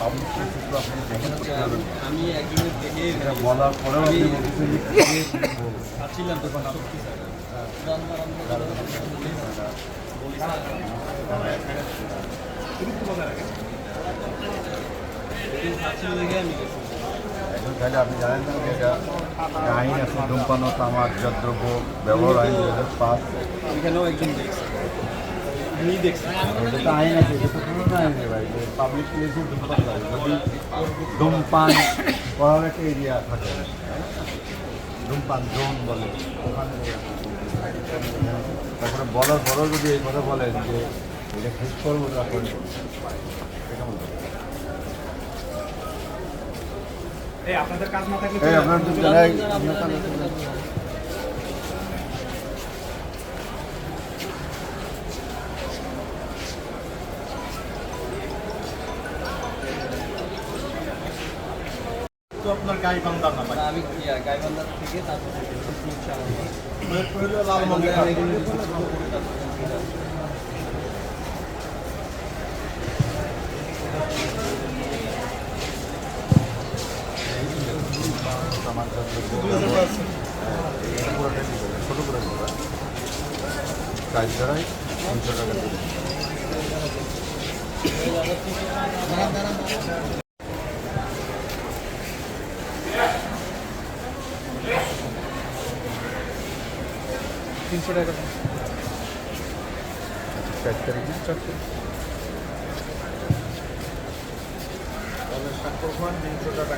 আমি- আমি একজনের থেকে বলার পরেও তখন আমি গেছি তাহলে আপনি জানেন না যে এটা আইন আছে ধূমপান ও তামাক দ্রব্য ব্যবহার আইন দু হাজার পাঁচ এখানেও একজন দেখছি। আমি দেখছি। আইন আছে পাবলিক প্লেসে ধূমপান করে যদি ধূমপান করার একটা এরিয়া থাকে ধূমপান জোন বলে ওখানে তারপরে বলার পরেও যদি এই কথা বলেন যে এটা শেষ করব। এই আপনাদের কাজ না থাকলে আপনার তো আপনার আপনার গাই বান্দার না আমি গাইবান্ধার থেকে তারপর কিছু ছোট করে কাজ ছাড়াই তিনশো টাকা তিনশো টাকা চার তারিখে চার তারিখ তিনশো টাকা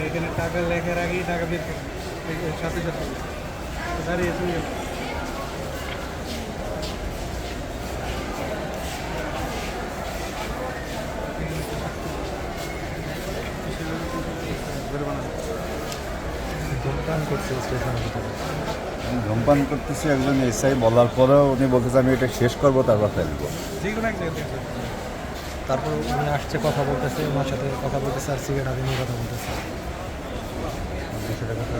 এখানে টাকা লেখার আগেই টাকা বের সাথে সাথে দাঁড়িয়ে তুমি আমি ধূমপান করছে স্টেশনের ভিতরে। ধূমপান করতেছি একজন এসআই বলার পরেও উনি বলতেছে আমি এটা শেষ করব তারপর ফেলব। তারপর উনি আসছে কথা বলতেছে ওনার সাথে কথা বলতেছে আর সিগারেট আগে নিয়ে কথা বলতেছে। কথা।